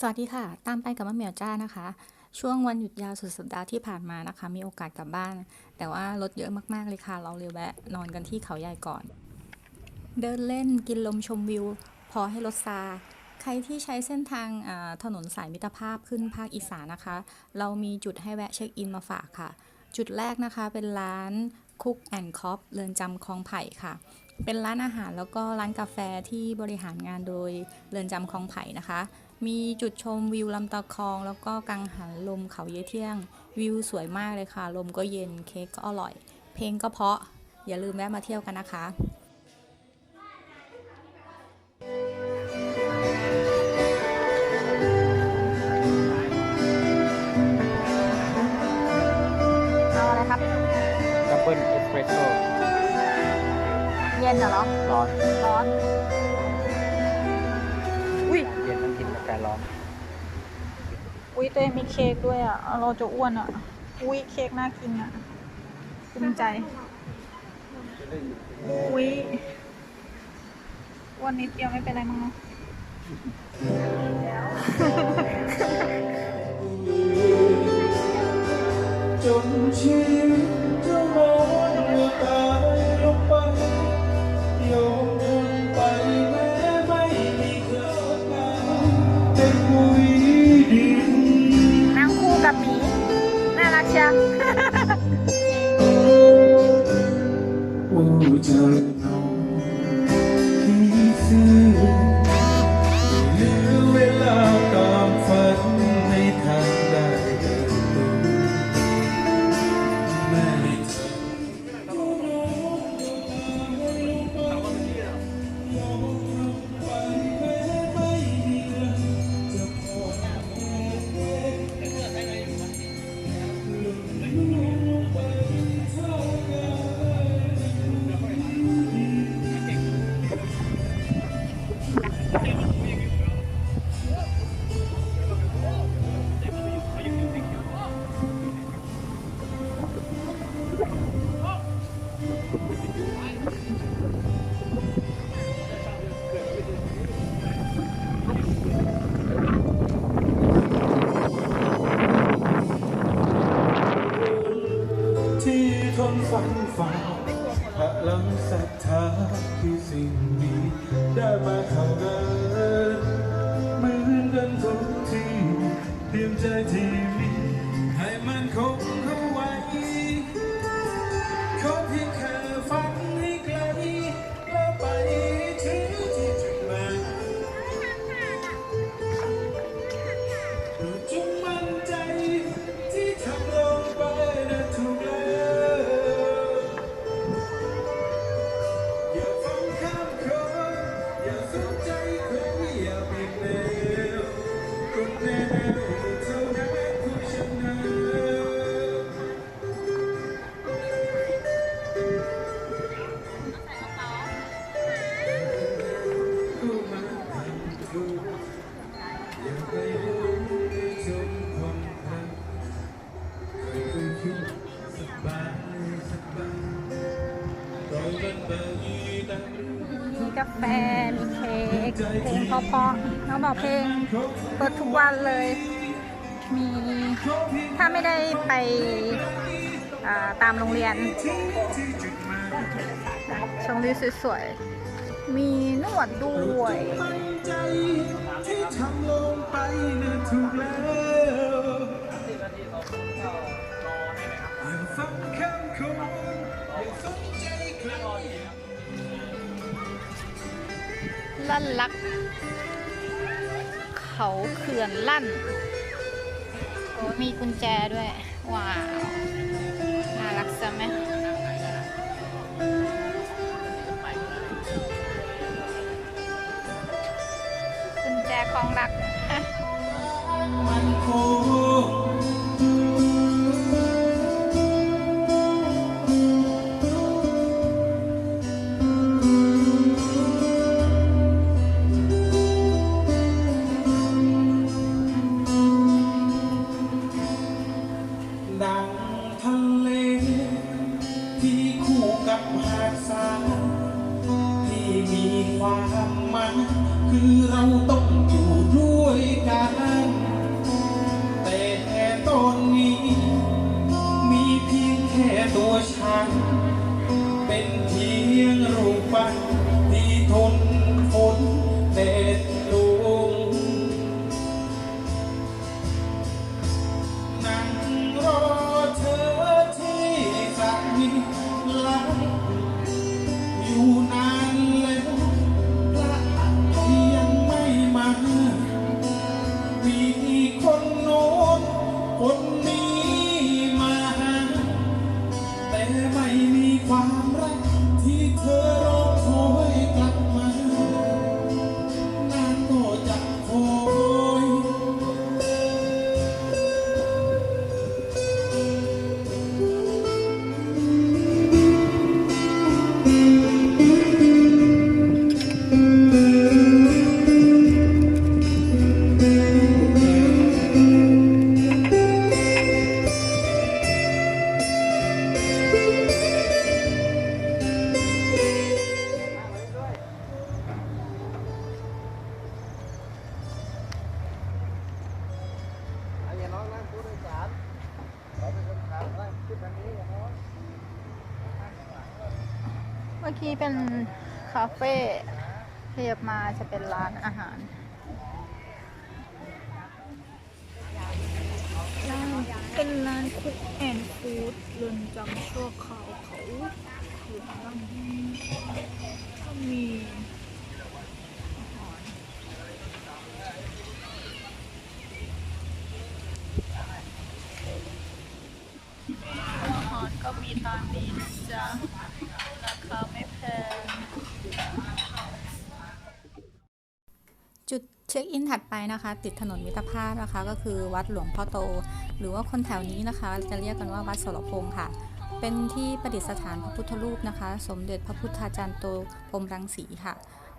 สวัสดีค่ะ ตามไปกับมะเหมียวจ้านะคะ ช่วงวันหยุดยาวสุดสัปดาห์ที่ผ่านมานะคะ มีโอกาสกลับบ้าน แต่ว่ารถเยอะมากๆเลยค่ะ เราเลยแวะนอนกันที่เขาใหญ่ก่อน เดินเล่นกินลมชมวิว พอให้รถซา ใครที่ใช้เส้นทางถนนสายมิตรภาพขึ้นภาคอีสานนะคะ เรามีจุดให้แวะเช็คอินมาฝากค่ะ จุดแรกนะคะเป็นร้านคุกแอนด์คอฟเรือนจำคลองไผ่ค่ะเป็นร้านอาหารแล้วก็ร้านกาแฟที่บริหารงานโดยเรือนจำคลองไผ่นะคะ มีจุดชมวิวลำตะคอง แล้วก็กังหันลมเขาเยเที่ยง วิวสวยมากเลยค่ะ ลมก็เย็นเค้กก็อร่อย เพลงก็เพราะอย่าลืมแวะมาเที่ยวกันนะคะ อุ้ยเต้มีเค้กด้วยอะ เราจะอ้วนอะ อุ้ยเค้กน่ากินอะภูมิใจ อุ้ยอ้วันนี้เดียวไม่เป็นไรมั้งเนาะจนชีวิต พลงเพราะๆเขาบอกเพลงเปิดทุกวันเลย มีถ้าไม่ได้ไปาตามโรงเรียนชมวิวสวยๆ มีนวดด้วยที่ทำลงไปนะถูกแล้วอย่าฟังคำคน ลั่นลัก เขาเขื่อนลั่น โอ้มีกุญแจด้วย ว้าว น่ารักจังไหมกุญแจของรัก มันคง ดังทะเลที่คู่กับหาดทรายที่มีความหมันคือเรา คนโน้นคน มื่อกี้เป็นคาเฟ่ขยับมาจะเป็นร้านอาหารเป็นร้านคุกแอนฟู้ดเรือนจำชั่วคราวเขาเขืองลำก็มีอาหารอาหารก็มีตามนี้นะจ๊ะ ราคาไม่แพง จุด เช็คอินถัดไปนะคะ ติดถนนมิตรภาพนะคะ ก็คือวัดหลวงพ่อโต หรือว่าคนแถวนี้นะคะ จะเรียกกันว่าวัดสรพงษ์ค่ะ เป็นที่ประดิษฐานพระพุทธรูปนะคะ สมเด็จพระพุทธาจารย์โตพรมรังสีค่ะ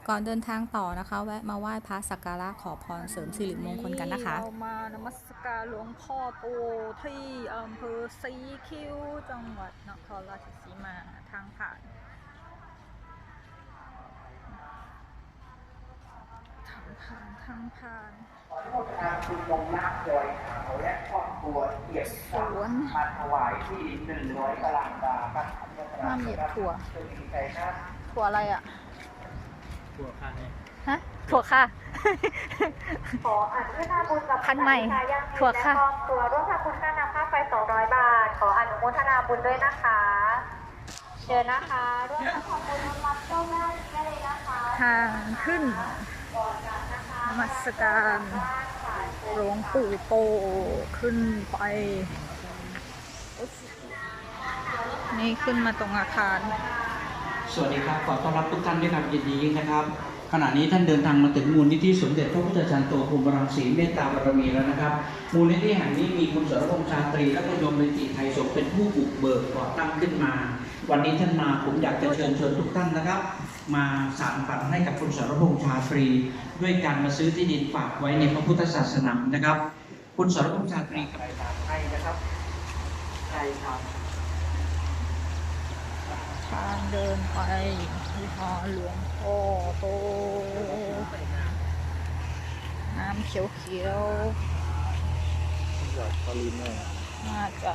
ก่อนเดินทางต่อนะคะ แวะมาไหว้พระสักการะขอพรเสริมสิริมงคลกันนะคะเรามานมัสการหลวงพ่อโตที่อำเภอสีคิ้วจังหวัดนครราชสีมาทางผ่าน ทาง ผ่านทางผ่านขอโทษทางคุณลงนาคดอยขาวและครอบครัวเกียรติสวนมาถวายที่ดินหนึ่งร้อยตารางวาครับห้ามเหยียบถั่วจะมีใจครับถั่วอะไรอะตัวข้างนี้ฮะถั่วค่ะขออนุโมทนาบุญกับพันใหม่สาธุชนยังมีถั่วค่ะและครอบครัวร่วมทำบุญค่าน้ำค่าไฟ200บาท ขออนุโมทนาบุญด้วยนะคะ เชิญนะคะร่วมทำบุญรับโชคได้ได้เลยนะคะทางขึ้นน มัสการหลวงปู่โตขึ้นไป นี่ขึ้นมาตรงอาคาร สวัสดีครับขอต้อนรับทุกท่านด้วยความยินดียิ่งนะครับ ขณะนี้ท่านเดินทางมาถึงมูลนิธิสมเด็จพระพุทธจารย์โตพรหมรังสีเมตตาบารมีแล้วนะครับ มูลนิธิแห่งนี้มีคุณสรพงษ์ชาตรีและคุณยมเบญจิไทยสงฆ์เป็นผู้บุกเบิกก่อตั้งขึ้นมา วันนี้ท่านมาผมอยากจะเชิญชวนทุกท่านนะครับ มาสานฝันให้กับคุณสรพงษ์ชาตรี ด้วยการมาซื้อที่ดินฝากไว้ในพระพุทธศาสนานะครับ คุณสรพงษ์ชาตรีกับให้นะครับใช่ครับทางเดินไปวิหารหลวงพ่อโต น้ำเขียวเขียวหยอดคอลินเลยๆน่าจะ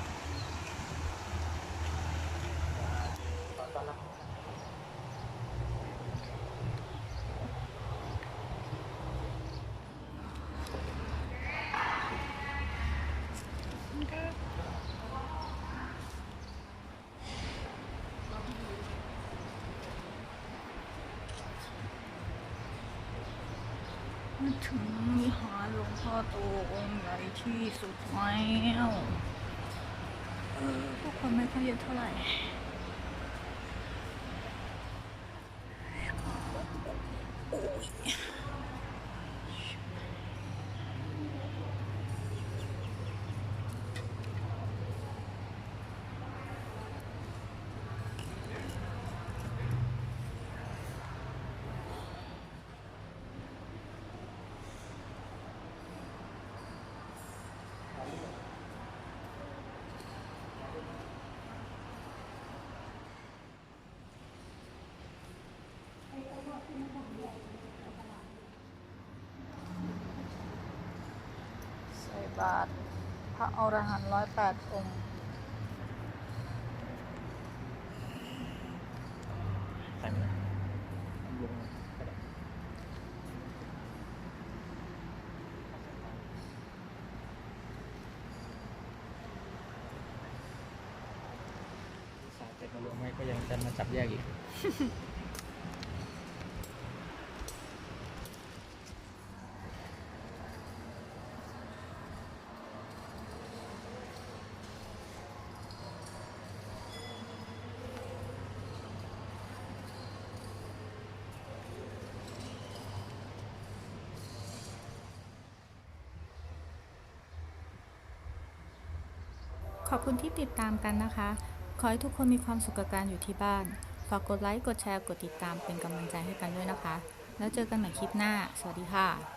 ถึงวิหารหลวงพ่อโตองค์ใหญ่ที่สุดแล้วเออผู้คนไม่ค่อยเยอะเท่าไหร่ ใส่บาตรพระอรหันต์ร้อยแปดองค์ใส่ไหมลงก็ได้สายเต็มมาลงไว้ก็ยังจะมาจับแยกอีก อบคุณที่ติดตามกันนะคะ ขอให้ทุกคนมีความสุขกับการอยู่ที่บ้าน ฝากกดไลค์ กดแชร์ กดติดตามเป็นกำลังใจให้กันด้วยนะคะ แล้วเจอกันใหม่คลิปหน้า สวัสดีค่ะ